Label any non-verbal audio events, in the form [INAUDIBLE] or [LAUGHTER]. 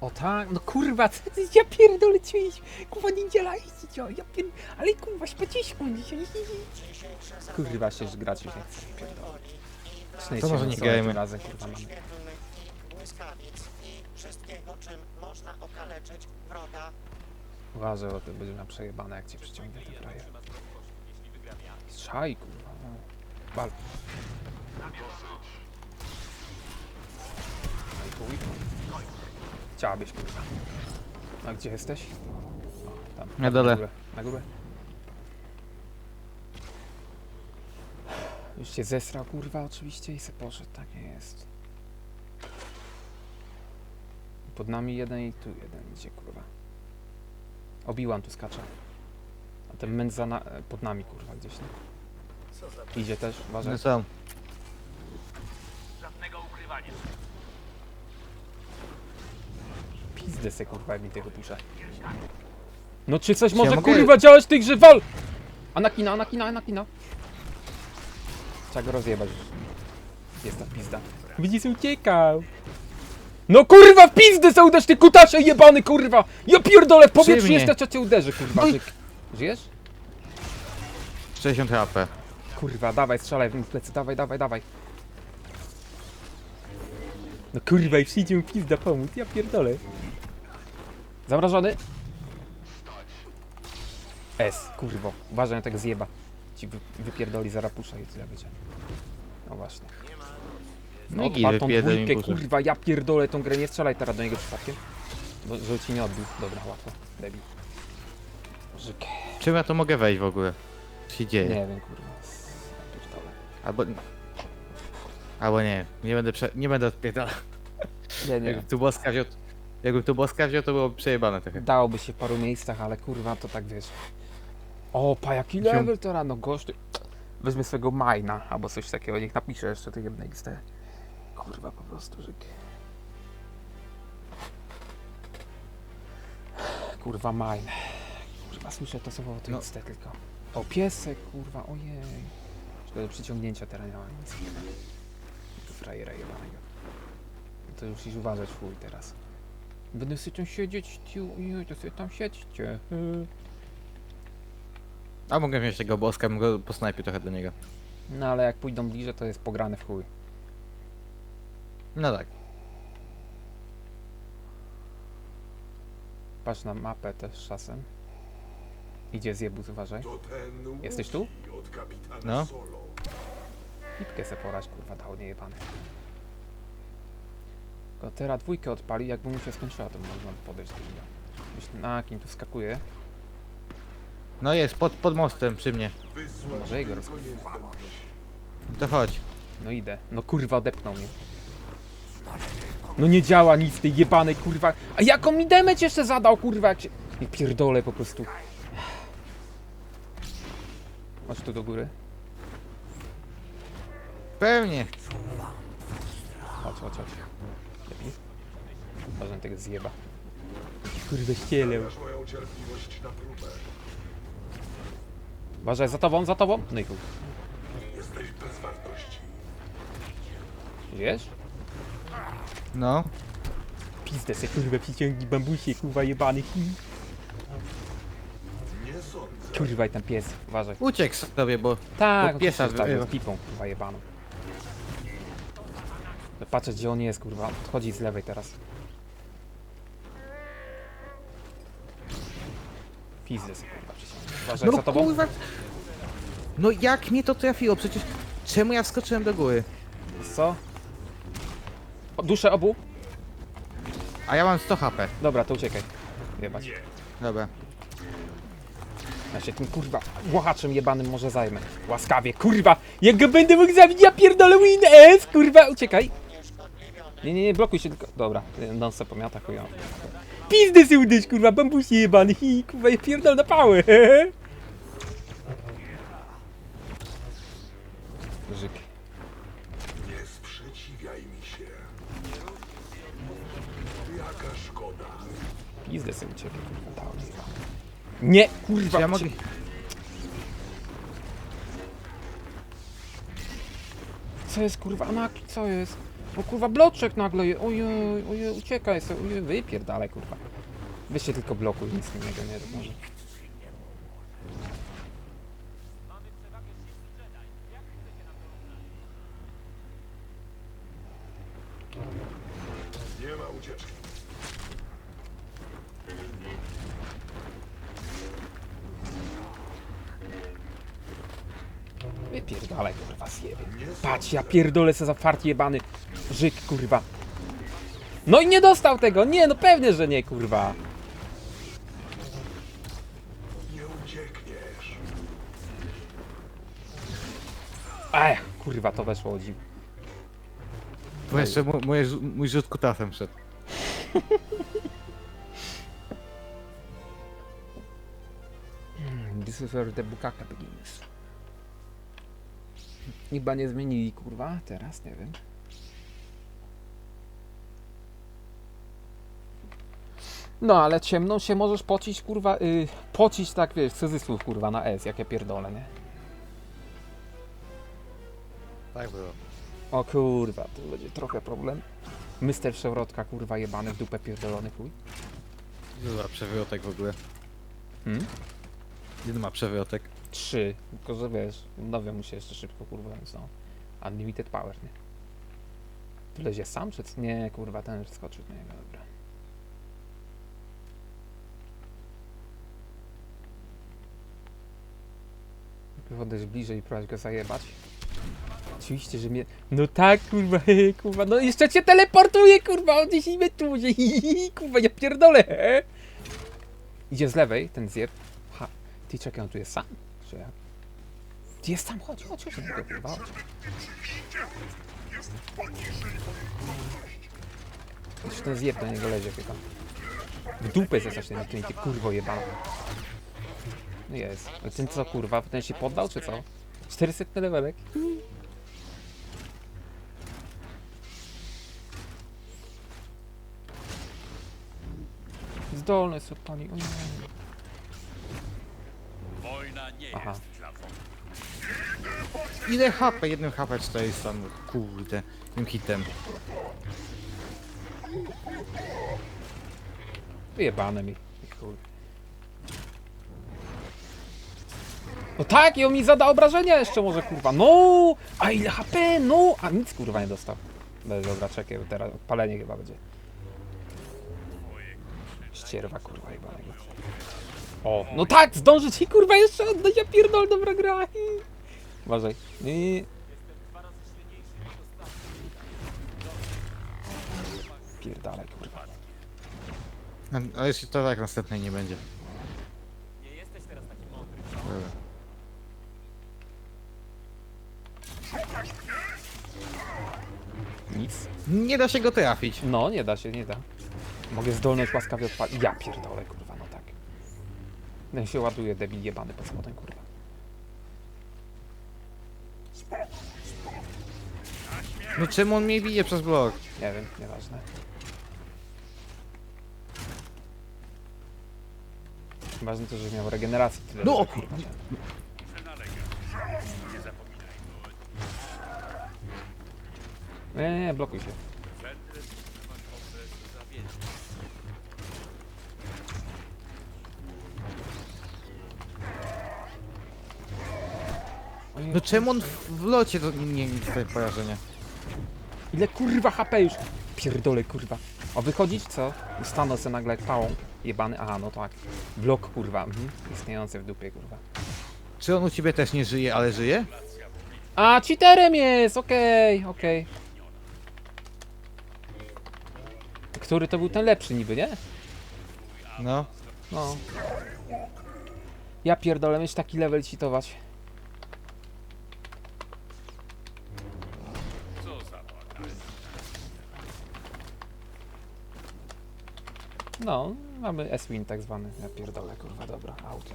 O tak, no kurwa, co ty, ja pierdolę cię, kurwa niedziela iść, ja pier... ale kurwa śpeciśku dzisiaj. Kurwa się grać już nie chcę, pierdolę. To może nie grajmy. Razem, kurwa, mamy. błyskawic i wszystkiego, czym można okaleczyć wroga. Uważaj, bo to będzie na przejebane, jak cię przyciągnie ten frajer. Strzaj, kurwa, no. Bal. No i. Chciałabyś, kurwa. A gdzie jesteś? O, tam. Na dole. Na górę. Na górę. Już cię zesrał, kurwa, oczywiście i se poszedł, tak jest. Pod nami jeden i tu jeden, gdzie, kurwa. Obiłan tu skacze. A ten męd za na, e, pod nami, kurwa, gdzieś, nie? Idzie też, uważaj. No co? Pizdę se, kurwa, jak mi tego puszczę. No czy coś Ja może, mogę- kurwa, działać w tej grze? Wal! Anakina, Anakina, Anakina. Trzeba go rozjebać już. Jest ta pizda. Widzisz, uciekał. No kurwa, w pizdę se uderz, ty kutasie jebany, kurwa! Ja pierdolę, w powietrzu mnie. to cię uderzy, kurwa. Żyk. Żyjesz? 60 HP. Kurwa, dawaj, strzelaj w nim w plecy, dawaj, dawaj, dawaj. No kurwa, i przyjdzie mi pizda pomóc, ja pierdolę. Zamrożony? S, kurwo, uważaj na tego zjeba. Ci wy, wypierdoli zarapusza i co ja wiecie. No właśnie. No No i odpal tą wypierdol mi dwójkę, kurwa, ja pierdolę tą grę, nie strzelaj teraz do niego przypadkiem. Bo, żeby ci nie odbił. Dobra, łatwo, debil. Żyk. Czym ja to mogę wejść w ogóle? Co się dzieje? Nie wiem, kurwa. Pierdolę. Albo... Albo nie, nie będę prze... nie będę odpierdalał. Nie, nie. Jakbym tu boska wziął... Jakbym tu boska wziął, to było przejebane trochę. Dałoby się w paru miejscach, ale kurwa to tak wiesz. O, pa jaki Ziom- level to rano, gość. Weźmy swego majna albo coś takiego, niech napisze jeszcze tej jednej listy. Kurwa po prostu żyk. Kurwa mine. Kurwa słyszę to słowo to No. jest tylko. O piesek, kurwa, ojej. Szkoda, że przyciągnięcia teraz nie ma nic. Tu frajera jebanego. To już musisz uważać chuj teraz. Będę sobie tam siedzieć, tiu, oj, to sobie tam siedźcie. A mogę wziąć tego boska, bym go posnajpił trochę do niego. No ale jak pójdą bliżej, to jest pograne w chuj. No tak. Patrz na mapę też czasem. Idzie zjebus, uważaj. Jesteś tu? No. Pipkę se porać, kurwa, dał niejebany. Tylko teraz dwójkę odpali, jakby mu się skończyła, to można podejść do niego. Myślę, na kim tu skakuje? No jest, pod, pod mostem przy mnie. Może jego niezbędność. To chodź. No idę. No kurwa, odepnął mnie. No nie działa nic tej jebanej, kurwa. A jaką mi damage jeszcze zadał, kurwa, jak się... I pierdolę po prostu. Chodź tu do góry. Pewnie. Chodź, chodź, chodź. Lepiej. Może tego zjeba. Kurde. Masz moją cierpliwość na próbę. Uważaj, za tobą, za tobą. No i chuj. Jesteś bez wartości. Wiesz? No. Pizdę se, kurwa, przyciągnij bambusie, kurwa, jebany. hi. Nie sądzę. Kurwa, i ten pies. Uważaj. Uciekł sobie, bo... Tak, Bo piesa oczywiście, tak, wyrywa. pipą, kurwa, jebaną. Patrzę, gdzie on jest, kurwa. Odchodzi z lewej teraz. Pizdę se, kurwa. Uważaj, No za tobą. kurwa. No jak mnie to trafiło? Przecież... Czemu ja wskoczyłem do góry? Co? O, duszę obu? A ja mam 100 HP. Dobra, to uciekaj. Jebać. Dobra. Ja się tym kurwa łachaczem jebanym może zajmę. Łaskawie, kurwa! Jak go będę mógł zabić, ja pierdolę win S, kurwa! Uciekaj! Nie, nie, nie, blokuj się tylko. Dobra, non se pomiata chują. Pizdy się uderz, kurwa, bambusie jebany, hi, kurwa, ja pierdol na pałę. Żyk. [LAUGHS] Nie sprzeciwiaj mi się. Jaka szkoda. Pizdę sobie uciekaj, kurwa, dał. Nie, kurwa! Ja mogę... Co jest, kurwa, Anaki, co jest? O kurwa, bloczek nagle je. Ojej, ojej, uciekaj sobie, ojej, wypierdalaj kurwa. Weźcie tylko blokuj, nic innego nie może. Nie ma ucieczki. Wypierdalaj kurwa zjebie. Patrz, ja pierdolę se za fart jebany. Żyk kurwa. No i nie dostał tego, nie no pewnie, że nie kurwa. Nie uciekniesz. Ech, kurwa to weszło o dziw. Bo jeszcze mój, mój, mój rzut kutasem szedł. This is where the bukaka begins. Chyba nie zmienili, kurwa, teraz, nie wiem. No, ale ciemną się możesz pocić, kurwa, y, pocić tak, wiesz, cudzysłów, kurwa, na S, jakie pierdolę, nie? Tak było. O kurwa, to będzie trochę problem. Mister Przewrotka, kurwa, jebany w dupę pierdolony chuj. Ile ma przewrotek w ogóle? Hmm? Ile ma przewrotek? Trzy, tylko że wiesz, nowe mu się jeszcze szybko, kurwa, więc no. Unlimited power, nie? Tu lezie sam, czy? Nie, kurwa, ten skoczył na niego, dobra. Podejść bliżej i próbować go zajebać. Oczywiście, że mnie... No tak, kurwa, hehe, [LAUGHS] kurwa, no jeszcze cię teleportuje, kurwa, o 10 metrów, hi, hi, kurwa, ja pierdolę, he? Idzie z lewej, ten zjeb. Ha, ty czekaj, on tu jest sam? Ty jest tam, chodź, chodź, chodź niego, kurwa, chodź. Jeszcze ten zjeb do niego lezie chyba. W dupę ze coś ten ty kurwo jebana. No jest. Ale ten co kurwa, ten się poddał czy co? 400 levelek? Zdolny są pani, o nie. Aha. jest. Ile HP? Jednym HP 400, no kurde. Tym hitem. Wyjebane mi. Chuj. No tak, i on mi zada obrażenia jeszcze może, kurwa. No! A ile HP? No! A nic kurwa nie dostał. No dobra, czekaj, bo teraz odpalenie chyba będzie. Ścierwa kurwa jebanego. O, no tak, zdąży ci kurwa jeszcze oddać, ja pierdol, dobra gra. Uważaj. Nie. Pierdalaj kurwa. No, Ale jeśli to tak następnej nie będzie. Dobra. Nic. Nie da się go trafić. No, nie da się, nie da. Mogę zdolność łaskawie odpalić. Ja pierdolę, kurwa. Ten się ładuje, debil jebany pod spodem, kurwa. No czemu on mnie bije przez blok? Nie wiem, nieważne. Ważne to, że miał regeneracji tyle. No, że. Nie, nie, nie, blokuj się. No czemu on w, w locie to nie, nie, nie dostaje porażenia? Ile kurwa HP już? Pierdolę, kurwa. O, wychodzić, co? Stanął se nagle jak pałąk. Jebany, aha, no tak. Blok, kurwa. Mhm. Istniejący w dupie, kurwa. Czy on u ciebie też nie żyje, ale żyje? A, cheaterem jest! Okej, okej. Który to był ten lepszy niby, nie? No. No. Ja pierdolę, mieć taki level cheatować. Co za baka? No, mamy S-win tak zwany. Ja pierdolę, kurwa, dobra, auto.